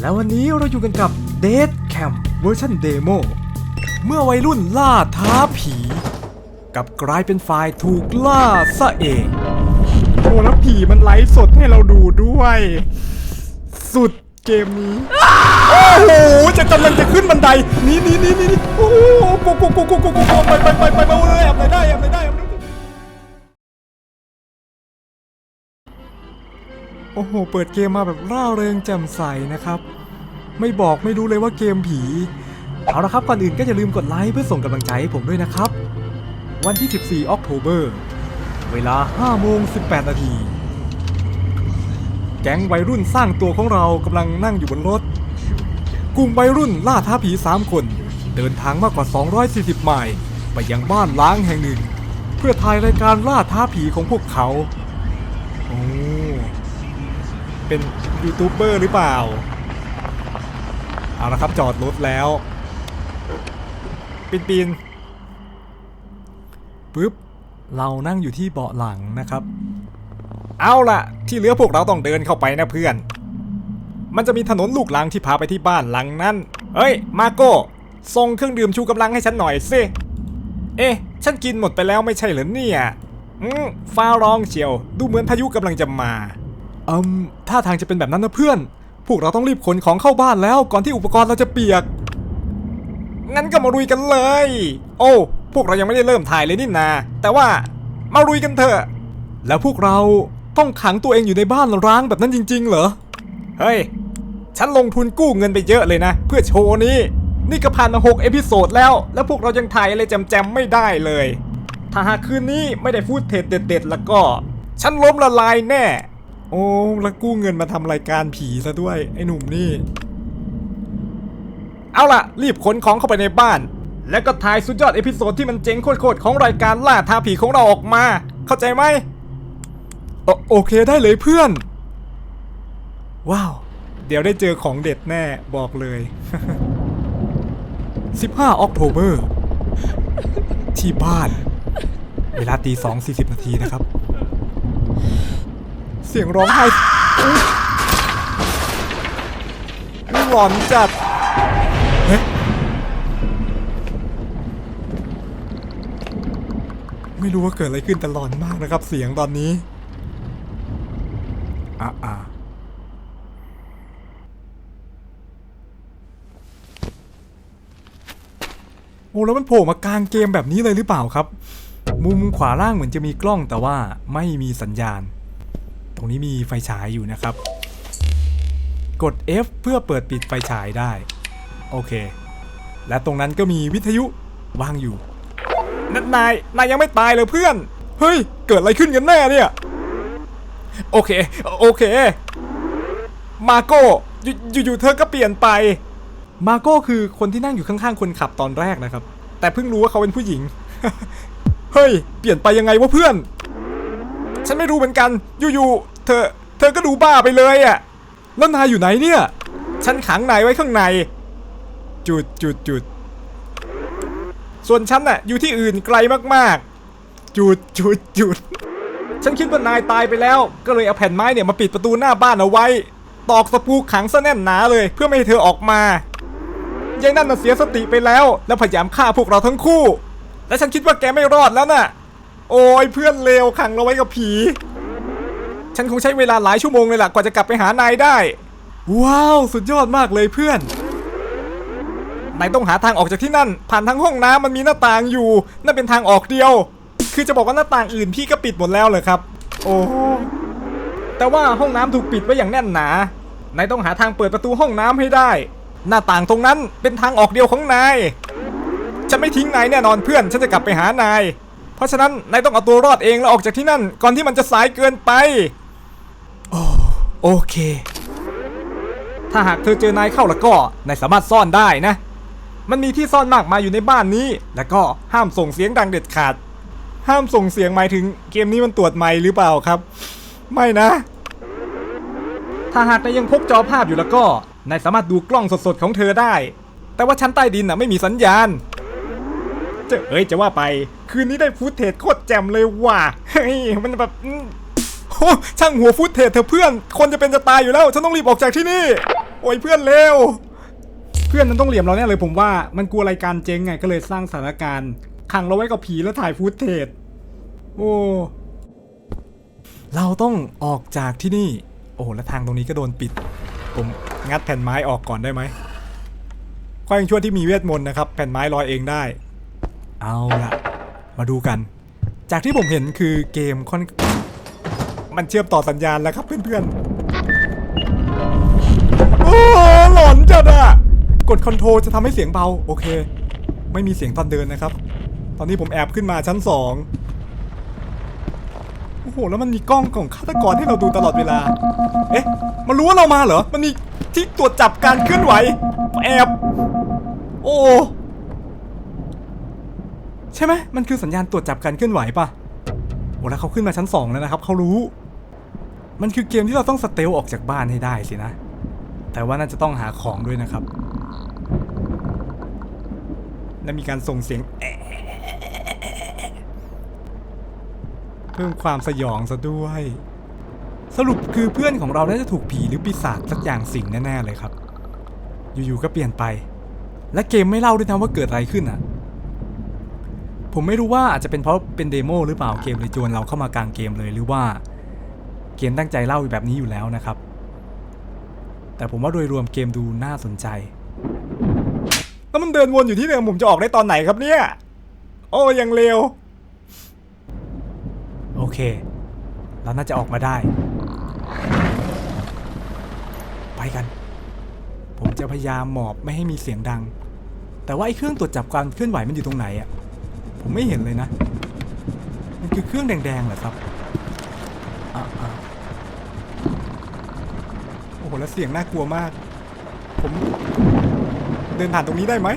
แล้ววันนี้เราอยู่กันกับ Dead Camp เวอร์ชันเดโมเมื่อวัยรุ่นล่าท้าผีกลับกลายเป็นฝ่ายถูกล่าซะเอง โอ้แล้วผีมันไลฟ์สดให้เราดูด้วย สุดเกมนี้ โอ้โห จะกำลังจะขึ้นบันไดหนี่นี่นี่นี่นี่โอ้โหโกโกโกโกโกโกโกไปไปไปไปไปเลยแอบไหนได้แอบไหนได้แอบไหน โอ้โห เปิดเกมมาแบบร่าเริงแจ่มใสนะครับ ไม่บอกไม่รู้เลยว่าเกมผี เอาละครับ ก่อนอื่นก็อย่าลืมกดไลค์เพื่อส่งกำลังใจให้ผมด้วยนะครับ วันที่ 14 ออกโทเบอร์ เวลา5โมง18 นาที แก๊งวัยรุ่นสร้างตัวของเรากำลังนั่งอยู่บนรถ กลุ่มวัยรุ่นล่าท้าผี 3 คน เดินทางมากกว่า 240 ไมล์ไปยังบ้านล้างแห่งหนึ่ง เพื่อถ่ายรายการล่าท้าผีของพวกเขา โอ้ เป็นยูทูบเบอร์หรือเปล่า เอาละครับจอดรถแล้ว ปีนปีนปึ๊บ เรานั่งอยู่ที่เบาะหลังนะครับ เอาละที่เหลือพวกเราต้องเดินเข้าไปนะเพื่อน มันจะมีถนนลูกลังที่พาไปที่บ้านหลังนั้น เฮ้ย มาโก้ส่งเครื่องดื่มชูกำลังให้ฉันหน่อยสิเอ๊ะ ฉันกินหมดไปแล้วไม่ใช่เหรอเนี่ย อืมฟ้าร้องเชียว ดูเหมือนพายุกำลังจะมา อืมท่าทางจะเป็นแบบนั้นนะเพื่อน พวกเราต้องรีบขนของเข้าบ้านแล้วก่อนที่อุปกรณ์เราจะเปียก งั้นก็มาลุยกันเลย โอ้ พวกเรายังไม่ได้เริ่มถ่ายเลยนี่นา แต่ว่ามาลุยกันเถอะ แล้วพวกเราต้องขังตัวเองอยู่ในบ้านร้างแบบนั้นจริง ๆ เหรอ เฮ้ย ฉันลงทุนกู้เงินไปเยอะเลยนะ เพื่อโชว์นี้ นี่ก็ผ่านมา6เอพิโซดแล้ว แล้วพวกเรายังถ่ายอะไรแจมๆไม่ได้เลย ถ้าหากคืนนี้ไม่ได้ฟูดเทจเด็ดๆแล้วก็ ฉันล้มละลายแน่ โอ้แล้วกู้เงินมาทำรายการผีซะด้วยไอ้หนุ่มนี่ เอาล่ะ รีบขนของเข้าไปในบ้าน แล้วก็ถ่ายสุดยอดเอพิโซดที่มันเจ๋งโคตรๆของรายการล่าท้าผีของเราออกมา เข้าใจไหมโอโอเคได้เลยเพื่อน ว้าว เดี๋ยวได้เจอของเด็ดแน่บอกเลย 15ออกโทเบอร์ ที่บ้าน เวลาตีสองสี่สิบนาทีนะครับ สียงร้องไห้หลอนจัดเฮ้ไม่รู้ว่าเกิดอะไรขึ้นแต่หลอนมากนะครับ เสียงตอนนี้อะอะโอ้แล้วมันโผล่มากลางเกมแบบนี้เลยหรือเปล่าครับ มุมขวาล่างเหมือนจะมีกล้องแต่ว่าไม่มีสัญญาณ ตรงนี้มีไฟฉายอยู่นะครับ กด F เพื่อเปิดปิดไฟฉายได้ โอเค และตรงนั้นก็มีวิทยุวางอยู่นนาย นายยังไม่ตายเลยเพื่อน เฮ้ย เกิดอะไรขึ้นกันแน่เนี่ย โอเค โอเค มาโก้อยู่อยู่ๆเธอก็เปลี่ยนไป มาโก้คือคนที่นั่งอยู่ข้างๆคนขับตอนแรกนะครับ แต่เพิ่งรู้ว่าเขาเป็นผู้หญิง เฮ้ย เปลี่ยนไปยังไงวะเพื่อน ฉันไม่รู้เหมือนกัน อยู่ๆ เธอ เธอก็ดูบ้าไปเลยอะ่ะ แล้วนายอยู่ไหนเนี่ย ฉันขังนายไว้ข้างใน จุดจุดจุด ส่วนฉันน่ะอยู่ที่อื่นไกลมากๆ จุดจุดจุด ฉันคิดว่านายตายไปแล้ว ก็เลยเอาแผ่นไม้เนี่ยมาปิดประตูหน้าบ้านเอาไว้ ตอกตะปูขังซะแน่นหนาเลย เพื่อไม่ให้เธอออกมายายนั่นน่ะเสียสติไปแล้ว แล้วพยายามฆ่าพวกเราทั้งคู่ และฉันคิดว่าแกไม่รอดแล้วน่ะ โอ้ยเพื่อนเลวขังเราไว้กับผี ฉันคงใช้เวลาหลายชั่วโมงเลยล่ะกว่าจะกลับไปหานายได้ ว้าว สุดยอดมากเลยเพื่อนนายต้องหาทางออกจากที่นั่น ผ่านทางห้องน้ำมันมีหน้าต่างอยู่ นั่นเป็นทางออกเดียว คือจะบอกว่าหน้าต่างอื่นพี่ก็ปิดหมดแล้วเลยครับ โอ้แต่ว่าห้องน้ำถูกปิดไว้อย่างแน่นหนานายต้องหาทางเปิดประตูห้องน้ำให้ได้ หน้าต่างตรงนั้นเป็นทางออกเดียวของนายฉันไม่ทิ้งนายแน่นอนเพื่อน ฉันจะกลับไปหานาย เพราะฉะนั้นนายต้องเอาตัวรอดเองแล้วออกจากที่นั่น ก่อนที่มันจะสายเกินไป โอ้โอเค ถ้าหากเธอเจอนายเข้าแล้วก็นายสามารถซ่อนได้นะ มันมีที่ซ่อนมากมายอยู่ในบ้านนี้ แล้วก็ห้ามส่งเสียงดังเด็ดขาด ห้ามส่งเสียงหมายถึงเกมนี้มันตรวจไมค์หรือเปล่าครับ ไม่นะ ถ้าหากนายยังพกจอภาพอยู่แล้วก็นายสามารถดูกล้องสดๆของเธอได้ แต่ว่าชั้นใต้ดินน่ะไม่มีสัญญาณ จะเอ้ยจะว่าไป คืนนี้ได้ฟุตเทจโคตรแจ่มเลยว่ะเฮ้ยมันแบบโอ้ช่างหัวฟุตเทจเธอเพื่อน คนจะเป็นจะตายอยู่แล้ว ฉันต้องรีบออกจากที่นี่ โอ้ยเพื่อนเร็ว เพื่อนมันต้องเหลี่ยมเราแน่เลยผมว่ามันกลัวรายการเจ๊งไงก็เลยสร้างสถานการณ์ขังเราไว้กับผีแล้วถ่ายฟูดเทจโอ้เราต้องออกจากที่นี่ โอ้แล้วทางตรงนี้ก็โดนปิด ผมงัดแผ่นไม้ออกก่อนได้ไหมก็ยังชั่วที่มีเวทมนต์นะครับ แผ่นไม้ลอยเองได้ เอาละมาดูกัน จากที่ผมเห็นคือเกมค่อน มันเชื่อมต่อสัญญาณแล้วครับเพื่อนๆ โอ้หลอนจัดอะกดคอนโทรลจะทำให้เสียงเบา โอเค ไม่มีเสียงตอนเดินนะครับ ตอนนี้ผมแอบขึ้นมาชั้นสองโอ้โห แล้วมันมีกล้องของฆาตกรให้เราดูตลอดเวลา เอ๊ะ มันรู้ว่าเรามาเหรอ มันมีที่ตรวจจับการเคลื่อนไหว แอบ โอ้ ใช่ไหมมันคือสัญญาณตรวจจับการเคลื่อนไหวปะโอ้แล้วเขาขึ้นมาชั้นสองแล้วนะครับเขารู้ มันคือเกมที่เราต้องสเตลออกจากบ้านให้ได้สินะ แต่ว่าน่าจะต้องหาของด้วยนะครับ และมีการส่งเสียงเพิ่มความสยองซะด้วย สรุปคือเพื่อนของเราน่าจะถูกผีหรือปีศาจสักอย่างสิงแน่ๆเลยครับ อยู่ๆก็เปลี่ยนไป และเกมไม่เล่าด้วยนะว่าเกิดอะไรขึ้นอะ ผมไม่รู้ว่าอาจจะเป็นเพราะเป็นเดโมหรือเปล่าเกมเลยจวนเราเข้ามากลางเกมเลยหรือว่าเกมตั้งใจเล่าแบบนี้อยู่แล้วนะครับ แต่ผมว่าโดยรวมเกมดูน่าสนใจ แล้วมันเดินวนอยู่ที่เดิมผมจะออกได้ตอนไหนครับเนี่ย โอ้ยังเร็ว โอเค เราน่าจะออกมาได้ ไปกัน ผมจะพยายามหมอบไม่ให้มีเสียงดัง แต่ว่าไอ้เครื่องตรวจจับการเคลื่อนไหวมันอยู่ตรงไหนอะ ผมไม่เห็นเลยนะ มันคือเครื่องแดงๆเหรอครับอะอะโอ้โห แล้วเสียงน่ากลัวมาก ผมเดินผ่านตรงนี้ได้ไหม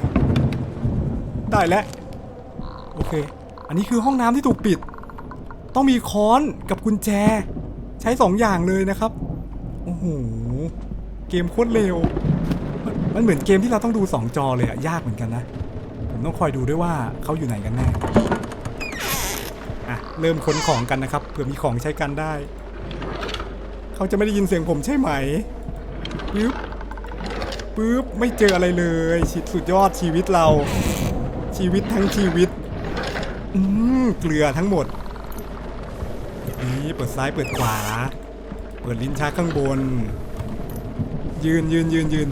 ได้แล้ว โอเค อันนี้คือห้องน้ำที่ถูกปิด ต้องมีค้อนกับกุญแจ ใช้สองอย่างเลยนะครับ โอ้โห เกมโคตรเร็ว มันมันเหมือนเกมที่เราต้องดูสองจอเลยอะยากเหมือนกันนะ ผมต้องคอยดูด้วยว่าเขาอยู่ไหนกันแน่อะเริ่มค้นของกันนะครับเผื่อมีของใช้กันได้ เขาจะไม่ได้ยินเสียงผมใช่ไหมปึ๊บปึ๊บไม่เจออะไรเลยชิดสุดยอดชีวิตเรา ชีวิตทั้งชีวิตอืมเกลือทั้งหมดนี่เปิดซ้ายเปิดขวา เปิดลิ้นชักข้างบน ยืนยืนยืนยืน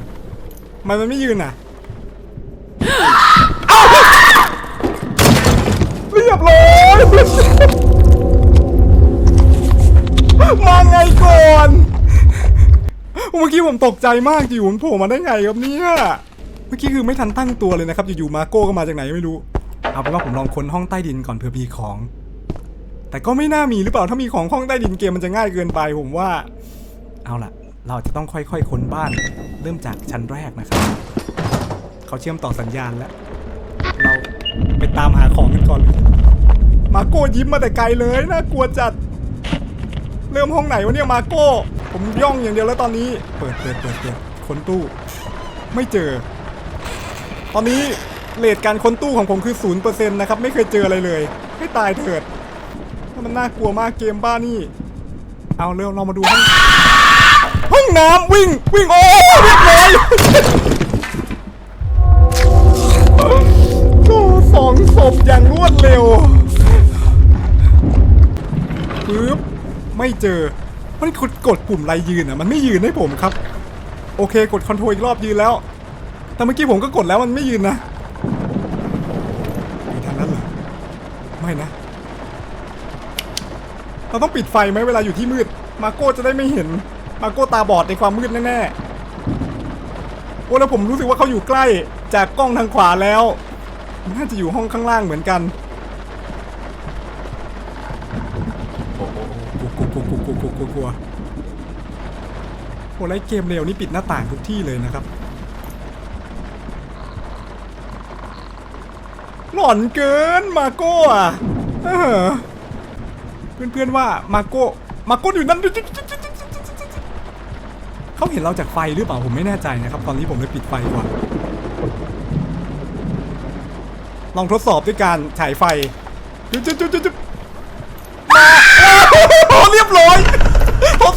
มันมันไม่ยืนอะ กี้ผมตกใจมากอยู่มันโผล่มาได้ไงครับเนี่ย เมื่อกี้คือไม่ทันตั้งตัวเลยนะครับ อยู่ๆมาโก้ก็มาจากไหนไม่รู้ เอาเป็นว่าผมลองค้นห้องใต้ดินก่อนเผื่อมีของ แต่ก็ไม่น่ามีหรือเปล่าถ้ามีของห้องใต้ดินเกมมันจะง่ายเกินไปผมว่า เอาล่ะ เราจะต้องค่อยๆค้นบ้าน เริ่มจากชั้นแรกนะครับ เขาเชื่อมต่อสัญญาณแล้ว เราไปตามหาของกันก่อนเลยมาโก้ยิ้มมาแต่ไกลเลยน่ากลัวจัด เริ่มห้องไหนวะเนี่ยมาโก้ ผมย่องอย่างเดียวแล้วตอนนี้ เปิดเปิดเปิดเปิดค้นตู้ ไม่เจอ ตอนนี้เลทการค้นตู้ของผมคือศูนย์เปอร์เซ็นต์นะครับ ไม่เคยเจออะไรเลย ให้ตายเถิดมันน่ากลัวมากเกมบ้านี่ เอาเร็วเรามาดูห้องห้องน้ำวิ่งวิ่งโอ้เรียบร้อยโอ้สองศพอย่างรวดเร็วปึ๊บไม่เจอ มันกดกดปุ่มไรยืนอะมันไม่ยืนให้ผมครับ โอเคกดคอนโทรลอีกรอบยืนแล้ว แต่เมื่อกี้ผมก็กดแล้วมันไม่ยืนนะอยู่ทางนั้นเหรอไม่นะ เราต้องปิดไฟไหมเวลาอยู่ที่มืด มาโก้จะได้ไม่เห็น มาโก้ตาบอดในความมืดแน่ๆโอ้แล้วผมรู้สึกว่าเขาอยู่ใกล้จากกล้องทางขวาแล้วน่าจะอยู่ห้องข้างล่างเหมือนกัน โอ้แล้วเกมเร็วนี่ปิดหน้าต่างทุกที่เลยนะครับ หล่อนเกินมาโก้อะเออเพื่อนๆว่ามาโก้มาโก้อยู่นั่นเขาเห็นเราจากไฟหรือเปล่าผมไม่แน่ใจนะครับ ตอนนี้ผมเลยปิดไฟก่อนลองทดสอบด้วยการฉายไฟจุ๊บจุ๊บจุ๊บจุ๊บมา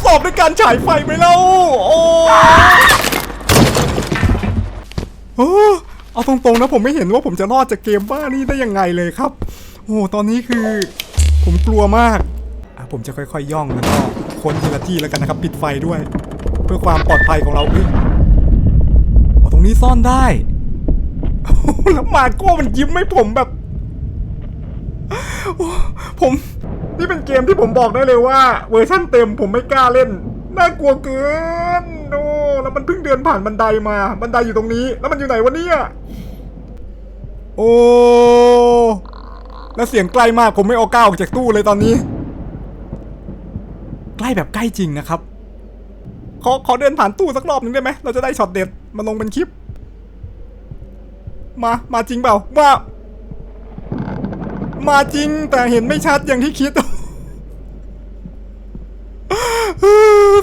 โอบร้อยทดสอบด้วยการฉายไฟไปแล้วโอ้ออเอาตรงๆนะผมไม่เห็นว่าผมจะรอดจากเกมบ้านี่ได้ยังไงเลยครับ โอ้ตอนนี้คือ ผมกลัวมากอะผมจะค่อยๆย่องแล้วก็ค้นทีละที่แล้วกันนะครับ ปิดไฟด้วย เพื่อความปลอดภัยของเราเฮ้ยอ๋อตรงนี้ซ่อนได้แล้วมาโก้มันยิ้มให้ผมแบบผม นี่เป็นเกมที่ผมบอกได้เลยว่าเวอร์ชั่นเต็มผมไม่กล้าเล่น น่ากลัวเกินโอ้แล้วมันเพิ่งเดินผ่านบันไดมา บันไดอยู่ตรงนี้ แล้วมันอยู่ไหนวะเนี่ยโอ้ แล้วเสียงใกล้มากผมไม่เอาก้าวออกจากตู้เลยตอนนี้ ใกล้แบบใกล้จริงนะครับ ขอขอเดินผ่านตู้สักรอบหนึงได้ไหม เราจะได้ช็อตเด็ดมาลงเป็นคลิป มา มาจริงเปล่า มา มาจริงแต่เห็นไม่ชัดอย่างที่คิด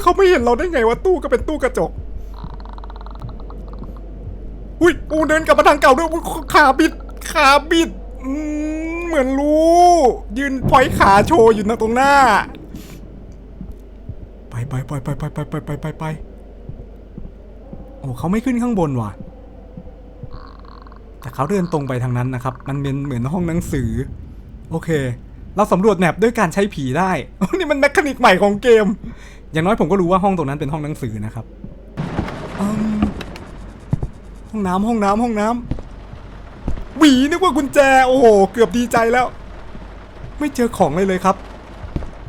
เขาไม่เห็นเราได้ไงว่าตู้ก็เป็นตู้กระจก อุ้ยอูเดินกลับมาทางเก่าด้วยขาบิดขาบิดอืเหมือนรู้ ยืนพอยขาโชว์อยู่นะตรงหน้า ไปไปไปไปไปไปไปไปไปไปโอ้เขาไม่ขึ้นข้างบนว่ะ แต่เขาเดินตรงไปทางนั้นนะครับ มันเป็นเหมือนห้องหนังสือ โอเค เราสำรวจแมปด้วยการใช้ผีได้ นี่มันแมคานิกใหม่ของเกม อย่างน้อยผมก็รู้ว่าห้องตรงนั้นเป็นห้องหนังสือนะครับอืมห้องน้ำห้องน้ำห้องน้ำหวีนึกว่ากุญแจ โอ้โห เกือบดีใจแล้ว ไม่เจอของเลยเลยครับ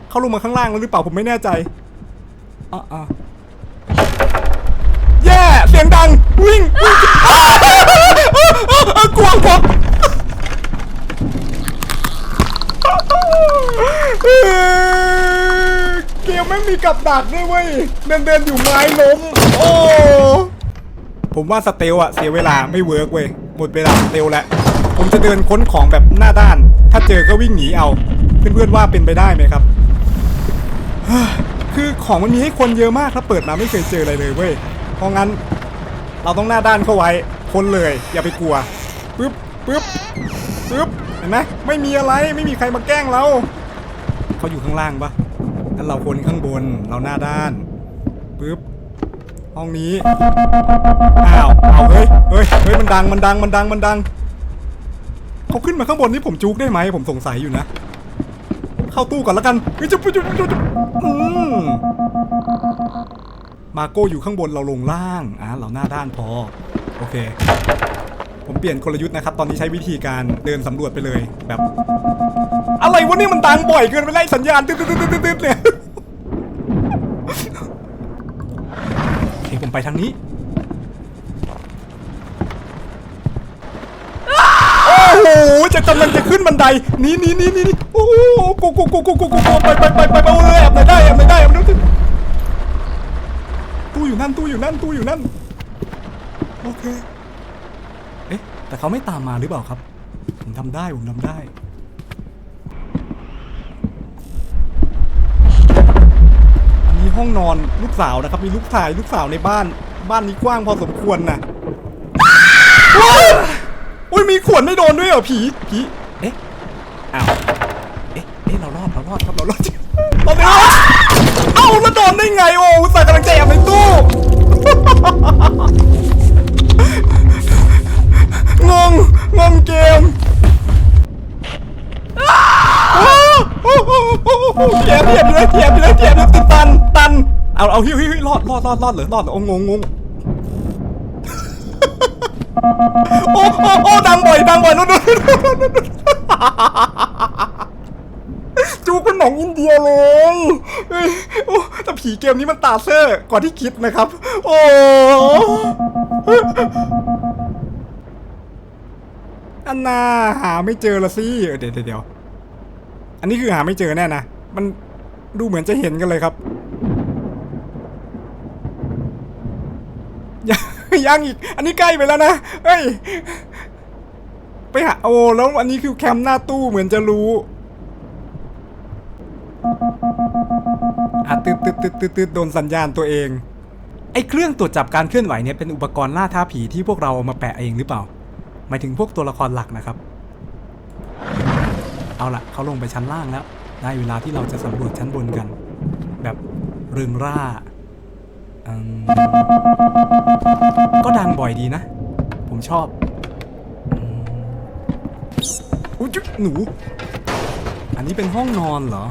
เขาลงมาข้างล่างแล้วหรือเปล่าผมไม่แน่ใจอะอะแย่ เสียงดัง วิ่งวิ่งอ้าวอ้าวกลัวกลัวเออเกมไม่มีกับดักด้วยเว้ย เดินเดินอยู่ไม้ล้ม โอ้ ผมว่าสเตลอะเสียเวลาไม่เวิร์กเว้ย หมดเวลาสเตลแล้ว ผมจะเดินค้นของแบบหน้าด้าน ถ้าเจอก็วิ่งหนีเอา เพื่อนๆว่าเป็นไปได้ไหมครับ คือของมันมีให้คนเยอะมากถ้าเปิดมาไม่เคยเจออะไรเลยเว้ย เพราะงั้นเราต้องหน้าด้านเข้าไว้คนเลย อย่าไปกลัว ปึ๊บ ปึ๊บ ปึ๊บ เห็นไหมไม่มีอะไร ไม่มีใครมาแกล้งเรา เขาอยู่ข้างล่างปะ งั้นเราคนข้างบนเราหน้าด้านปึ๊บห้องนี้อ้าวเอาเฮ้ยเฮ้ยเฮ้ยมันดังมันดังมันดังมันดังเขาขึ้นมาข้างบนนี่ผมจุกได้ไหมผมสงสัยอยู่นะ เข้าตู้ก่อนแล้วกันเฮ้ยจุ๊บจุ๊บจุ๊บจุ๊บอืมมาโก้อยู่ข้างบนเราลงล่างอะเราหน้าด้านพอโอเค ผมเปลี่ยนกลยุทธ์นะครับ ตอนนี้ใช้วิธีการเดินสำรวจไปเลยแบบ อะไรวะนี่มันดังบ่อยเกินไปไล่สัญญาณตึ๊ดตึ๊ดตึ๊ดตึ๊ดตึ๊ดเนี่ยโอเคผมไปทางนี้โอ้โหจะกำลังจะขึ้นบันไดหนี่นี่นี่นี่โอ้โหกูกูกูกูกูกูกูไปไปไปไปไปโอ้ยแอบไหนได้แอบไหนได้แอบไหนได้ตู้อยู่นั่นตู้อยู่นั่นตู้อยู่นั่นโอเค เอ๊ะ แต่เขาไม่ตามมาหรือเปล่าครับ ผมทำได้ ผมทำได้ อันนี้ห้องนอนลูกสาวนะครับ มีลูกชายลูกสาวในบ้าน บ้านนี้กว้างพอสมควรนะอุ้ยมีขวดไม่โดนด้วยเหรอผี ผี เอ๊ะ อ้าว เอ๊ะ เอ๊ะ เรารอด เรารอดครับ เรารอดเราไม่รอดเอ้าแล้วโดนได้ไง โอ้อุตส่าห์กำลังจะแอบในตู้ งงงเกมเทียบเทียบเลยเทียบเลยเทียบเลยติดตันตัน เอาเอาฮิวฮิวฮิวรอดรอดรอดรอดเหรอรอดเหรอโอ้งงงงโอ้โอ้โอ้ดังบ่อยดังบ่อยนู่นนู่นนู่นนู่นจูเป็นหนังอินเดียเลยเฮ้ยโอ้แต่ผีเกมนี้มันตาเซอร์กว่าที่คิดนะครับ โอ้ อันนาหาไม่เจอละสิเดี๋ยวเดี๋ยวอันนี้คือหาไม่เจอแน่นะ มันดูเหมือนจะเห็นกันเลยครับ ยังยังอีก อันนี้ใกล้ไปแล้วนะเฮ้ย ไปหาโอ้แล้วอันนี้คือแคมป์หน้าตู้เหมือนจะรู้อะตืดตืดตืดตืดตืดโดนสัญญาณตัวเอง ไอ้เครื่องตรวจจับการเคลื่อนไหวเนี่ยเป็นอุปกรณ์ล่าท้าผีที่พวกเราเอามาแปะเองหรือเปล่า หมายถึงพวกตัวละครหลักนะครับ เอาละเขาลงไปชั้นล่างแล้ว ได้เวลาที่เราจะสำรวจชั้นบนกัน แบบเริงร่า ก็ดังบ่อยดีนะ ผมชอบอืมอุ๊ยจุ๊บหนู อันนี้เป็นห้องนอนเหรอ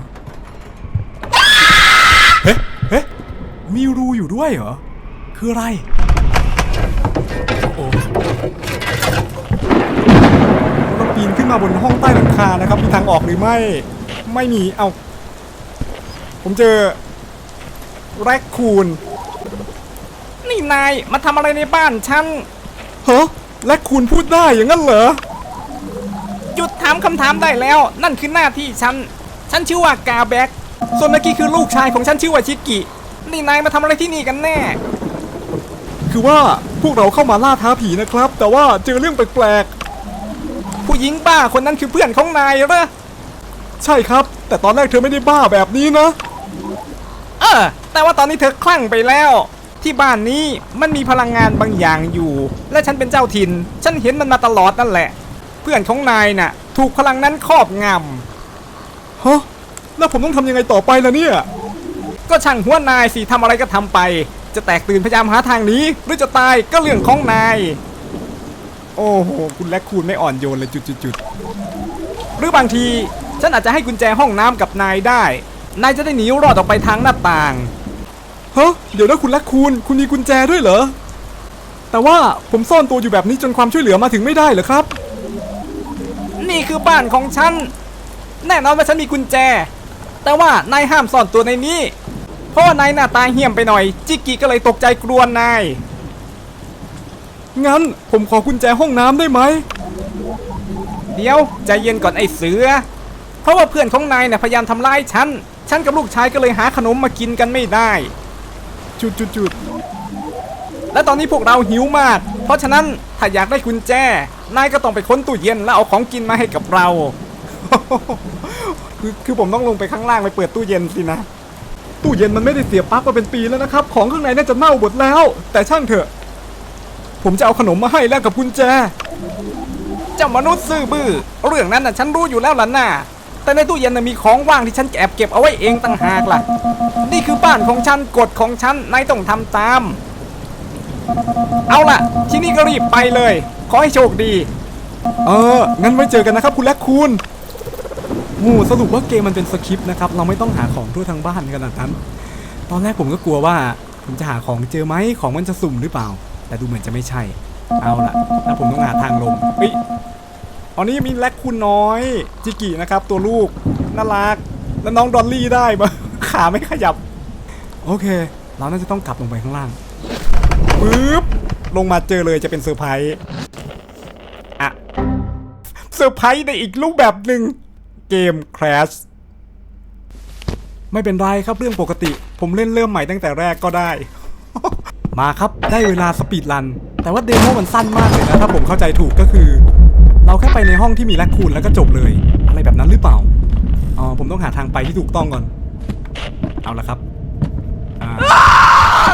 เฮ้เฮ้มีรูอยู่ด้วยเหรอ คืออะไร โอ้ ปีนขึ้นมาบนห้องใต้หลังคานะครับ มีทางออกหรือไม่ ไม่มี เอา ผมเจอ แรคคูน นี่นายมาทำอะไรในบ้านฉันฮะแรคคูนพูดได้อย่างนั้นเหรอ หยุดถามคำถามได้แล้ว นั่นคือหน้าที่ฉัน ฉันชื่อว่ากาแบ็กส่วนเมื่อกี้คือลูกชายของฉันชื่อว่าชิกิ นี่นายมาทำอะไรที่นี่กันแน่ คือว่าพวกเราเข้ามาล่าท้าผีนะครับ แต่ว่าเจอเรื่องแปลก ผู้หญิงบ้าคนนั้นคือเพื่อนของนายเหรอๆใช่ครับ แต่ตอนแรกเธอไม่ได้บ้าแบบนี้นะ เออ แต่ว่าตอนนี้เธอคลั่งไปแล้ว ที่บ้านนี้มันมีพลังงานบางอย่างอยู่ และฉันเป็นเจ้าถิ่น ฉันเห็นมันมาตลอดนั่นแหละ เพื่อนของนายน่ะ ถูกพลังนั้นครอบงำฮะแล้วผมต้องทำยังไงต่อไปล่ะเนี่ย ก็ช่างหัวนายสิทำอะไรก็ทำไป จะแตกตื่นพยายามหาทางหนี้หรือจะตายก็เรื่องของนาย โอ้โห คุณแรคคูนไม่อ่อนโยนเลยจุดๆหรือบางที ฉันอาจจะให้กุญแจห้องน้ำกับนายได้ นายจะได้หนีรอดออกไปทางหน้าต่างๆฮะเดี๋ยวนะคุณแรคคูนคุณมีกุญแจด้วยเหรอ แต่ว่าผมซ่อนตัวอยู่แบบนี้จนความช่วยเหลือมาถึงไม่ได้เหรอครับ นี่คือบ้านของฉัน แน่นอนว่าฉันมีกุญแจ แต่ว่านายห้ามซ่อนตัวในนี้ เพราะว่านายหน้าตาเหี้ยมไปหน่อย จิกกี้ก็เลยตกใจกลัวนาย งั้นผมขอกุญแจห้องน้ำได้ไหม เดี๋ยวใจเย็นก่อนไอ้เสือ เพราะว่าเพื่อนของนายเนี่ยพยายามทำร้ายฉัน ฉันกับลูกชายก็เลยหาขนมมากินกันไม่ได้ จุดจุดจุดและตอนนี้พวกเราหิวมาก เพราะฉะนั้นถ้าอยากได้กุญแจ นายก็ต้องไปค้นตู้เย็นแล้วเอาของกินมาให้กับเรา คือคือผมต้องลงไปข้างล่างไปเปิดตู้เย็นสินะ ตู้เย็นมันไม่ได้เสียบปลั๊กมาเป็นปีแล้วนะครับ ของข้างในน่าจะเน่าหมดแล้ว แต่ช่างเถอะ ผมจะเอาขนมมาให้แลกกับกุญแจ เจ้ามนุษย์ซื่อบื้อ เรื่องนั้นน่ะฉันรู้อยู่แล้วล่ะน่าแต่ในตู้เย็นน่ะมีของว่างที่ฉันแอบเก็บเอาไว้เองต่างหากล่ะ นี่คือบ้านของฉันกฎของฉันนายต้องทำตาม เอาล่ะ ที่นี่ก็รีบไปเลย ขอให้โชคดี เออ งั้นไว้เจอกันนะครับคุณแลกคูณโอ้สรุปว่าเกมมันเป็นสคริปต์นะครับ เราไม่ต้องหาของทั่วทั้งบ้านขนาดนั้น ตอนแรกผมก็กลัวว่า ผมจะหาของเจอไหมของมันจะสุ่มหรือเปล่า แต่ดูเหมือนจะไม่ใช่ เอาล่ะแล้วผมต้องหาทางลงเฮ้ยอันนี้มีแลกคูณน้อย จิกินะครับ ตัวลูกน่ารัก แล้วน้องดอลลี่ได้ปะขาไม่ขยับ โอเค เราน่าจะต้องกลับลงไปข้างล่างปึ๊บลงมาเจอเลยจะเป็นเซอร์ไพรส์อะเซอร์ไพรส์ในอีกรูปแบบหนึ่งเกม Crash ไม่เป็นไรครับเรื่องปกติ ผมเล่นเริ่มใหม่ตั้งแต่แรกก็ได้ มาครับ ได้เวลาสปีดรัน แต่ว่าเดโมมันสั้นมากเลยนะ ถ้าผมเข้าใจถูกก็คือ เราแค่ไปในห้องที่มีแลคคูนแล้วก็จบเลย อะไรแบบนั้นหรือเปล่า อ๋อ ผมต้องหาทางไปที่ถูกต้องก่อน เอาละครับ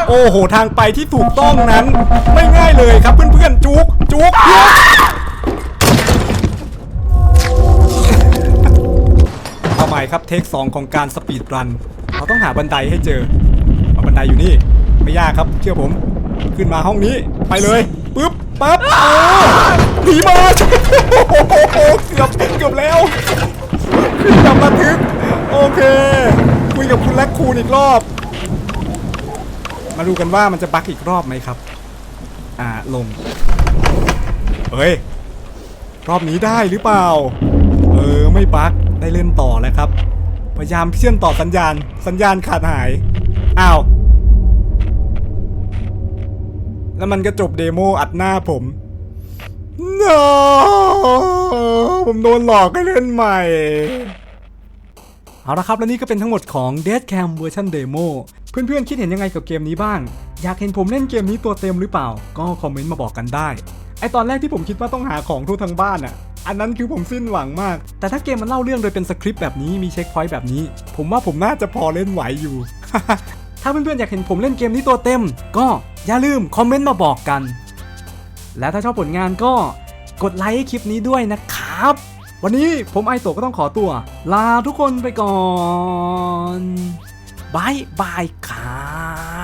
โอ้โห ทางไปที่ถูกต้องนั้น ไม่ง่ายเลยครับเพื่อนๆ จุกจุกจุกเอาใหม่ครับเทคสองของการสปีดรัน เราต้องหาบันไดให้เจอเอาบันไดอยู่นี่ ไม่ยากครับ เชื่อผม ขึ้นมาห้องนี้ไปเลยปึ๊บปั๊บโอ้ผีมาโอ้โหเกือบเกือบแล้วขึ้นกับระทึกโอเค คุยกับคุณแลกคูนอีกรอบ มาดูกันว่ามันจะบั๊กอีกรอบไหมครับ อ่าลงเฮ้ยรอบนี้ได้หรือเปล่า เออไม่บั๊กได้เล่นต่อแล้วครับ พยายามเชื่อมต่อสัญญาณสัญญาณขาดหาย อ้าว แล้วมันก็จบเดโมอัดหน้าผม no ผมโดนหลอกให้เล่นใหม่ เอาละครับ และนี่ก็เป็นทั้งหมดของ Dead Cam เวอร์ชันเดโมเพื่อนๆ คิดเห็นยังไงกับเกมนี้บ้าง อยากเห็นผมเล่นเกมนี้ตัวเต็มหรือเปล่า ก็คอมเมนต์มาบอกกันได้ ไอตอนแรกที่ผมคิดว่าต้องหาของทั่วทั้งบ้านอะ อันนั้นคือผมสิ้นหวังมาก แต่ถ้าเกมมันเล่าเรื่องโดยเป็นสคริปต์แบบนี้มีเช็คพอยต์แบบนี้ ผมว่าผมน่าจะพอเล่นไหวอยู่ ถ้าเพื่อนๆอยากเห็นผมเล่นเกมนี้ตัวเต็ม ก็อย่าลืมคอมเมนต์มาบอกกัน และถ้าชอบผลงานก็กดไลค์คลิปนี้ด้วยนะครับ วันนี้ผมไอโตะก็ต้องขอตัว ลาทุกคนไปก่อนบายบายครับ